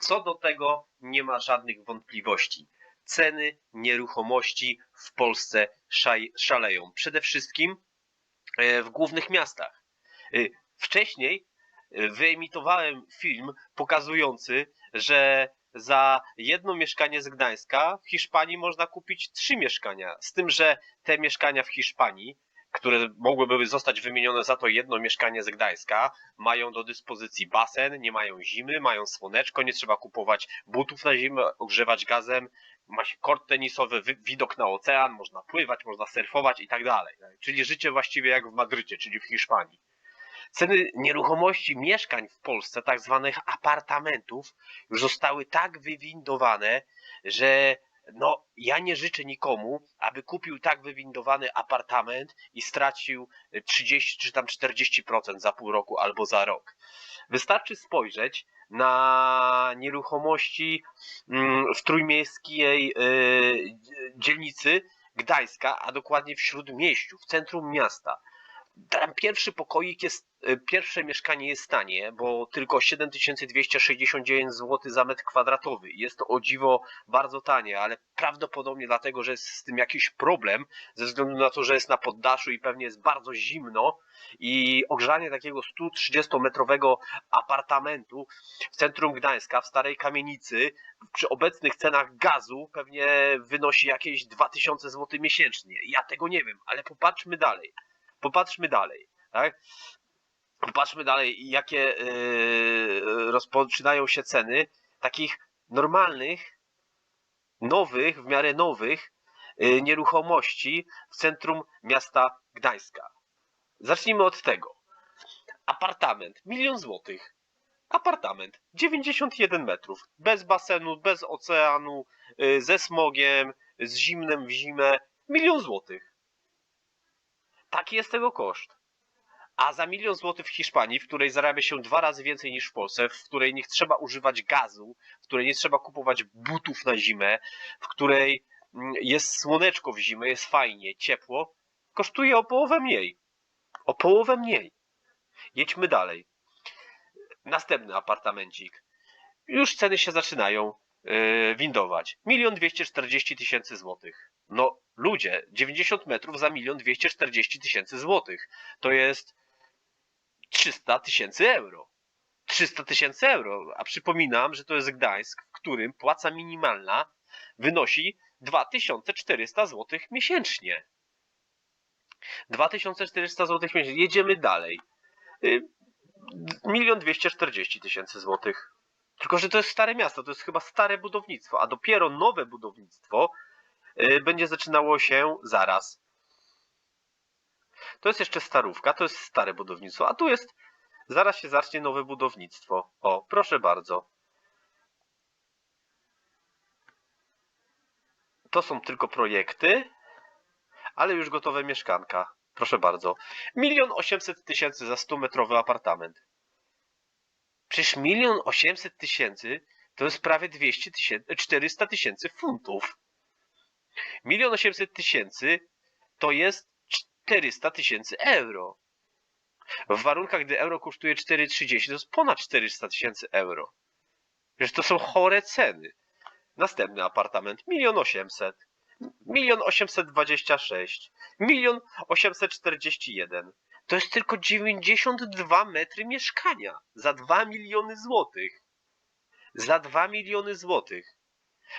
Co do tego nie ma żadnych wątpliwości. Ceny nieruchomości w Polsce szaleją. Przede wszystkim e, w głównych miastach. E, Wcześniej e, wyemitowałem film pokazujący, że za jedno mieszkanie z Gdańska w Hiszpanii można kupić trzy mieszkania. Z tym, że te mieszkania w Hiszpanii, które mogłyby zostać wymienione za to jedno mieszkanie z Gdańska, mają do dyspozycji basen, nie mają zimy, mają słoneczko, nie trzeba kupować butów na zimę, ogrzewać gazem, ma się kort tenisowy, wi- widok na ocean, można pływać, można surfować i tak dalej. Czyli życie właściwie jak w Madrycie, czyli w Hiszpanii. Ceny nieruchomości mieszkań w Polsce, tak zwanych apartamentów, już zostały tak wywindowane, że no, ja nie życzę nikomu, aby kupił tak wywindowany apartament i stracił 30 czy tam 40% za pół roku albo za rok. Wystarczy spojrzeć na nieruchomości mm, w trójmiejskiej y, dzielnicy Gdańska, a dokładnie w Śródmieściu, w centrum miasta. Tam pierwszy pokoik jest, y, pierwsze mieszkanie jest tanie, bo tylko 7269 zł za metr kwadratowy. Jest to o dziwo bardzo tanie, ale prawdopodobnie dlatego, że jest z tym jakiś problem, ze względu na to, że jest na poddaszu i pewnie jest bardzo zimno i ogrzanie takiego 130-metrowego apartamentu w centrum Gdańska, w starej kamienicy, przy obecnych cenach gazu pewnie wynosi jakieś 2000 zł miesięcznie. Ja tego nie wiem, ale popatrzmy dalej. Popatrzmy dalej, tak? Popatrzmy dalej, jakie yy, rozpoczynają się ceny takich normalnych, nowych, w miarę nowych yy, nieruchomości w centrum miasta Gdańska. Zacznijmy od tego. Apartament, milion złotych. Apartament, 91 metrów, bez basenu, bez oceanu, yy, ze smogiem, z zimnem w zimę, milion złotych. Taki jest tego koszt. A za milion złotych w Hiszpanii, w której zarabia się dwa razy więcej niż w Polsce, w której nie trzeba używać gazu, w której nie trzeba kupować butów na zimę, w której mm, jest słoneczko w zimę, jest fajnie, ciepło, kosztuje o połowę mniej. O połowę mniej. Jedźmy dalej. Następny apartamencik. Już ceny się zaczynają yy, windować. Milion dwieście czterdzieści tysięcy złotych. No ludzie, 90 metrów za milion dwieście czterdzieści tysięcy złotych. To jest 300 tysięcy euro. 300 tysięcy euro. A przypominam, że to jest Gdańsk, w którym płaca minimalna wynosi 2400 zł miesięcznie. 2400 zł miesięcznie. Jedziemy dalej. Y, Milion dwieście czterdzieści tysięcy złotych. Tylko, że to jest stare miasto, to jest chyba stare budownictwo, a dopiero nowe budownictwo y, będzie zaczynało się zaraz. To jest jeszcze starówka, to jest stare budownictwo, a tu jest, zaraz się zacznie nowe budownictwo. O, proszę bardzo. To są tylko projekty, ale już gotowe mieszkanka. Proszę bardzo. Milion osiemset tysięcy za 100-metrowy apartament. Przecież milion osiemset tysięcy to jest prawie 200 tysięcy, 400 tysięcy funtów. Milion osiemset tysięcy to jest 400 tysięcy euro. W warunkach, gdy euro kosztuje 4,30, to jest ponad 400 tysięcy euro. Przecież to są chore ceny. Następny apartament, milion osiemset, milion osiemset dwadzieścia sześć, milion osiemset czterdzieści jeden. To jest tylko 92 metry mieszkania za 2 miliony złotych. Za 2 miliony złotych.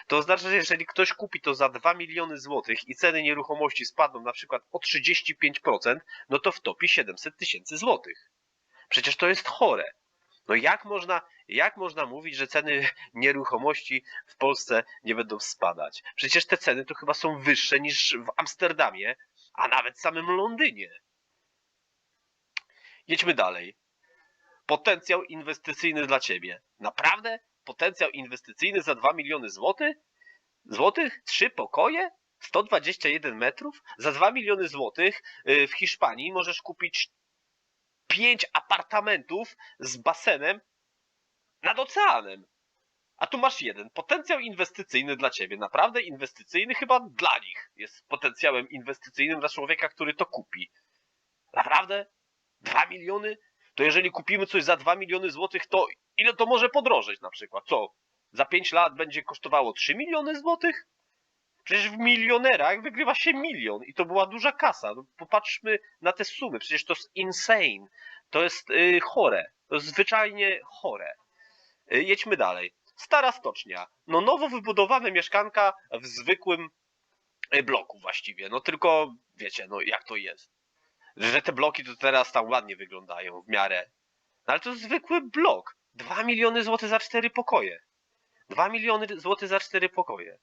To oznacza, że jeżeli ktoś kupi to za 2 miliony złotych i ceny nieruchomości spadną na przykład o 35%, no to wtopi 700 tysięcy złotych. Przecież to jest chore. No jak można, jak można mówić, że ceny nieruchomości w Polsce nie będą spadać? Przecież te ceny to chyba są wyższe niż w Amsterdamie, a nawet samym Londynie. Jedźmy dalej. Potencjał inwestycyjny dla ciebie. Naprawdę? Potencjał inwestycyjny za 2 miliony złotych? Złotych? Trzy pokoje? 121 metrów? Za 2 miliony złotych w Hiszpanii możesz kupić 5 apartamentów z basenem nad oceanem. A tu masz jeden. Potencjał inwestycyjny dla ciebie. Naprawdę inwestycyjny? Chyba dla nich jest potencjałem inwestycyjnym dla człowieka, który to kupi. Naprawdę? 2 miliony? To jeżeli kupimy coś za 2 miliony złotych, to ile to może podrożeć na przykład? Co? za 5 lat będzie kosztowało 3 miliony złotych? Przecież w milionerach wygrywa się milion i to była duża kasa. No, popatrzmy na te sumy, przecież to jest insane. To jest y, chore. To jest zwyczajnie chore. Y, jedźmy dalej. Stara stocznia. No nowo wybudowane mieszkanka w zwykłym y, bloku właściwie. No tylko wiecie, no jak to jest. Że te bloki to teraz tam ładnie wyglądają w miarę. No ale to zwykły blok. 2 miliony złotych za cztery pokoje. 2 miliony złotych za cztery pokoje.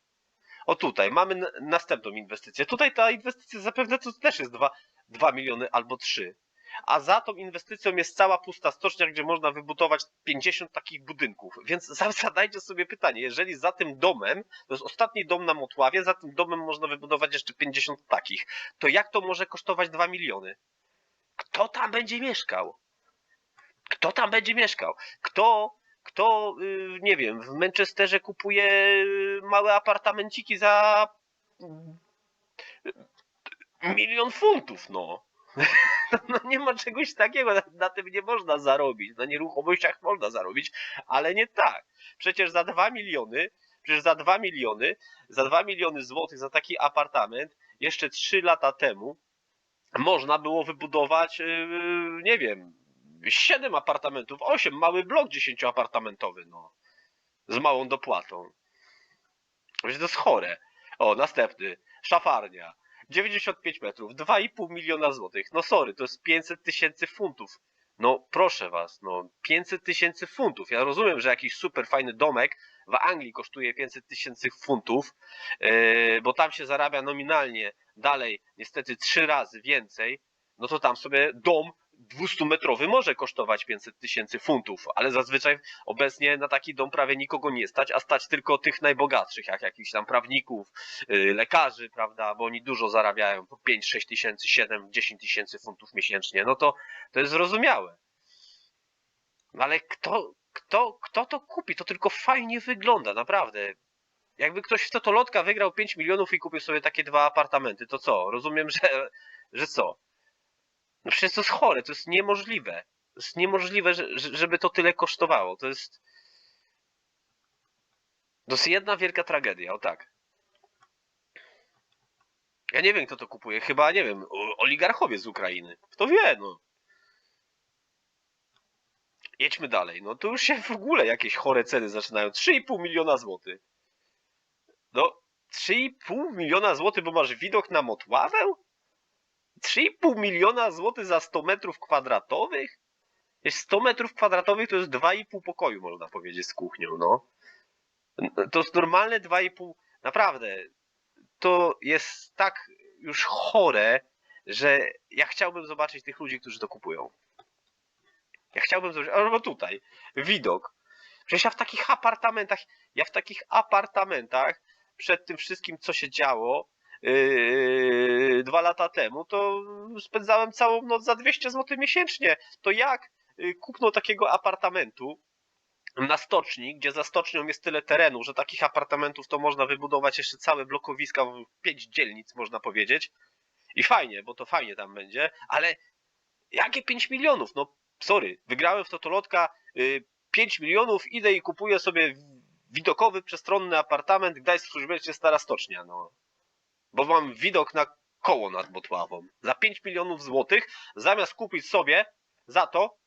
O tutaj, mamy następną inwestycję. Tutaj ta inwestycja zapewne to też jest 2, 2 miliony albo 3. A za tą inwestycją jest cała pusta stocznia, gdzie można wybudować 50 takich budynków. Więc za- zadajcie sobie pytanie, jeżeli za tym domem, to jest ostatni dom na Motławie, za tym domem można wybudować jeszcze 50 takich, to jak to może kosztować 2 miliony? Kto tam będzie mieszkał? Kto tam będzie mieszkał? Kto, kto y, nie wiem, w Manchesterze kupuje y, małe apartamenciki za y, milion funtów, no. No nie ma czegoś takiego, na, na tym nie można zarobić. Na nieruchomościach można zarobić, ale nie tak. Przecież za 2 miliony, przecież za 2 miliony, za 2 miliony złotych za taki apartament jeszcze 3 lata temu można było wybudować, yy, nie wiem, 7 apartamentów, 8, mały blok 10-apartamentowy, no. Z małą dopłatą. To jest chore. O, następny. Szafarnia. 95 metrów, 2,5 miliona złotych. No sorry, to jest 500 tysięcy funtów. No proszę was, no 500 tysięcy funtów. Ja rozumiem, że jakiś super fajny domek w Anglii kosztuje 500 tysięcy funtów, yy, bo tam się zarabia nominalnie dalej niestety trzy razy więcej, no to tam sobie dom 200-metrowy może kosztować 500 tysięcy funtów, ale zazwyczaj obecnie na taki dom prawie nikogo nie stać, a stać tylko tych najbogatszych, jak jakichś tam prawników, yy, lekarzy, prawda, bo oni dużo zarabiają, po 5, 6 tysięcy, 7, 10 tysięcy funtów miesięcznie, no to to jest zrozumiałe. Ale kto, kto, kto to kupi? To tylko fajnie wygląda, naprawdę. Jakby ktoś w Totolotka wygrał 5 milionów i kupił sobie takie dwa apartamenty, to co? Rozumiem, że, że co? No przecież to jest chore, to jest niemożliwe. To jest niemożliwe, że, że- żeby to tyle kosztowało. To jest. To jest jedna wielka tragedia, o tak. Ja nie wiem, kto to kupuje. Chyba, nie wiem, oligarchowie z Ukrainy. Kto wie, no. Jedźmy dalej. No to już się w ogóle jakieś chore ceny zaczynają. 3,5 miliona złotych. No, 3,5 miliona złotych, bo masz widok na Motławę? 3,5 miliona złotych za 100 metrów kwadratowych? Jest 100 metrów kwadratowych to jest 2,5 pokoju, można powiedzieć, z kuchnią, no. To jest normalne 2,5. Naprawdę, to jest tak już chore, że ja chciałbym zobaczyć tych ludzi, którzy to kupują. Ja chciałbym zobaczyć, albo tutaj, widok. Przecież ja w takich apartamentach, ja w takich apartamentach, przed tym wszystkim, co się działo, yy, dwa lata temu, to spędzałem całą noc za 200 zł miesięcznie. To jak yy, kupno takiego apartamentu na stoczni, gdzie za stocznią jest tyle terenu, że takich apartamentów to można wybudować jeszcze całe blokowiska, w pięć dzielnic można powiedzieć. I fajnie, bo to fajnie tam będzie, ale jakie 5 milionów? No sorry, wygrałem w Totolotka y, 5 milionów, idę i kupuję sobie widokowy, przestronny apartament, Gdańsk Służbecie Stara Stocznia, no. Bo mam widok na koło nad Botławą. Za 5 milionów złotych, zamiast kupić sobie za to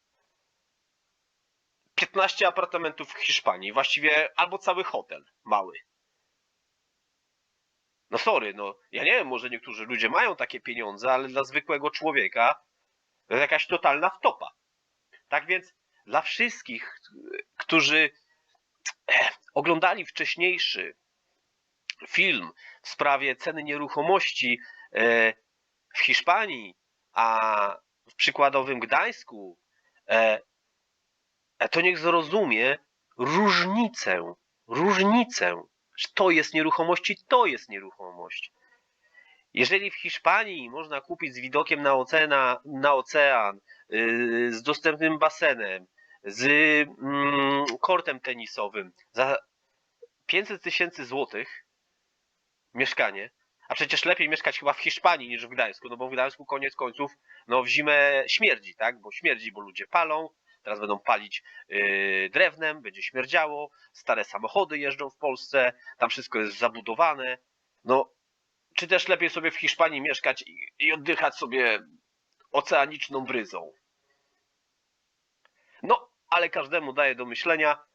15 apartamentów w Hiszpanii, właściwie albo cały hotel mały. No sorry, no ja nie wiem, może niektórzy ludzie mają takie pieniądze, ale dla zwykłego człowieka to jest jakaś totalna wtopa. Tak więc dla wszystkich, którzy oglądali wcześniejszy film w sprawie ceny nieruchomości e, w Hiszpanii, a w przykładowym Gdańsku, e, e, to niech zrozumie różnicę, różnicę, że to jest nieruchomość i to jest nieruchomość. Jeżeli w Hiszpanii można kupić z widokiem na, oceana, na ocean, yy, z dostępnym basenem, z mm, kortem tenisowym za 500 tysięcy złotych mieszkanie, a przecież lepiej mieszkać chyba w Hiszpanii niż w Gdańsku, no bo w Gdańsku koniec końców no w zimę śmierdzi, tak? Bo śmierdzi, bo ludzie palą, teraz będą palić yy, drewnem, będzie śmierdziało, stare samochody jeżdżą w Polsce, tam wszystko jest zabudowane. No, czy też lepiej sobie w Hiszpanii mieszkać i, i oddychać sobie oceaniczną bryzą? No, ale każdemu daje do myślenia.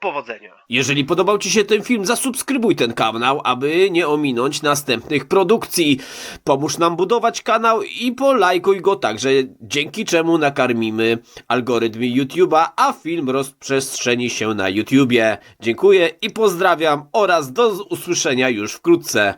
Powodzenia. Jeżeli podobał Ci się ten film, zasubskrybuj ten kanał, aby nie ominąć następnych produkcji. Pomóż nam budować kanał i polajkuj go także, dzięki czemu nakarmimy algorytmy YouTube'a, a film rozprzestrzeni się na YouTubie. Dziękuję i pozdrawiam oraz do usłyszenia już wkrótce.